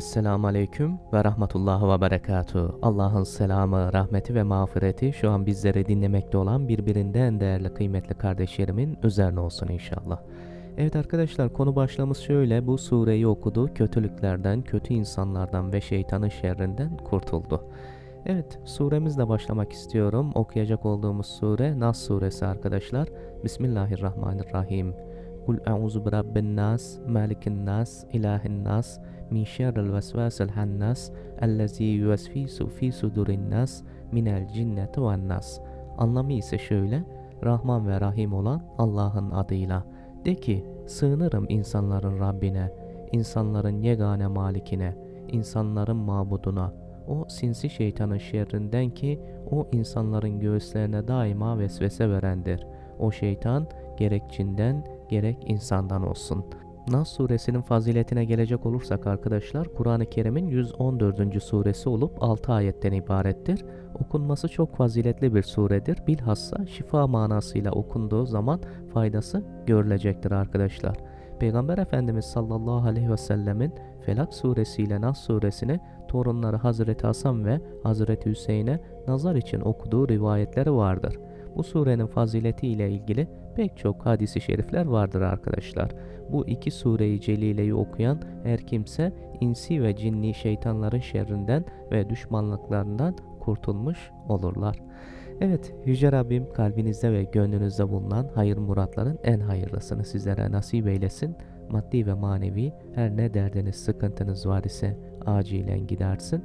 Esselamu Aleyküm ve Rahmetullahi ve Berekatuhu. Allah'ın selamı, rahmeti ve mağfireti şu an bizleri dinlemekte olan birbirinden değerli kıymetli kardeşlerimin üzerine olsun inşallah. Evet arkadaşlar konu başlığımız şöyle. Bu sureyi okudu. Kötülüklerden, kötü insanlardan ve şeytanın şerrinden kurtuldu. Evet suremizle başlamak istiyorum. Okuyacak olduğumuz sure Nas suresi arkadaşlar. Bismillahirrahmanirrahim. Kul e'uzu bi rabbin nas, malikin nas, ilahin nas, min şerril vesvasil hannas, ellezî yüvesfisu fi sudurin nas, minel cinneti. Anlamı ise şöyle, Rahman ve Rahim olan Allah'ın adıyla. De ki, sığınırım insanların Rabbine, insanların yegane malikine, insanların mabuduna, o sinsi şeytanın şerrinden ki o insanların göğüslerine daima vesvese verendir. O şeytan gerek cinden gerek insandan olsun. Nas suresinin faziletine gelecek olursak arkadaşlar Kur'an-ı Kerim'in 114. suresi olup 6 ayetten ibarettir. Okunması çok faziletli bir suredir. Bilhassa şifa manasıyla okunduğu zaman faydası görülecektir arkadaşlar. Peygamber Efendimiz sallallahu aleyhi ve sellemin Felak suresiyle Nas suresini torunları Hazreti Hasan ve Hazreti Hüseyin'e nazar için okuduğu rivayetleri vardır. Bu surenin fazileti ile ilgili pek çok hadisi şerifler vardır arkadaşlar. Bu iki sureyi celileyi okuyan her kimse insi ve cinni şeytanların şerrinden ve düşmanlıklarından kurtulmuş olurlar. Evet, Yüce Rabbim kalbinizde ve gönlünüzde bulunan hayır muratların en hayırlısını sizlere nasip eylesin. Maddi ve manevi her ne derdiniz, sıkıntınız var ise acilen gidersin.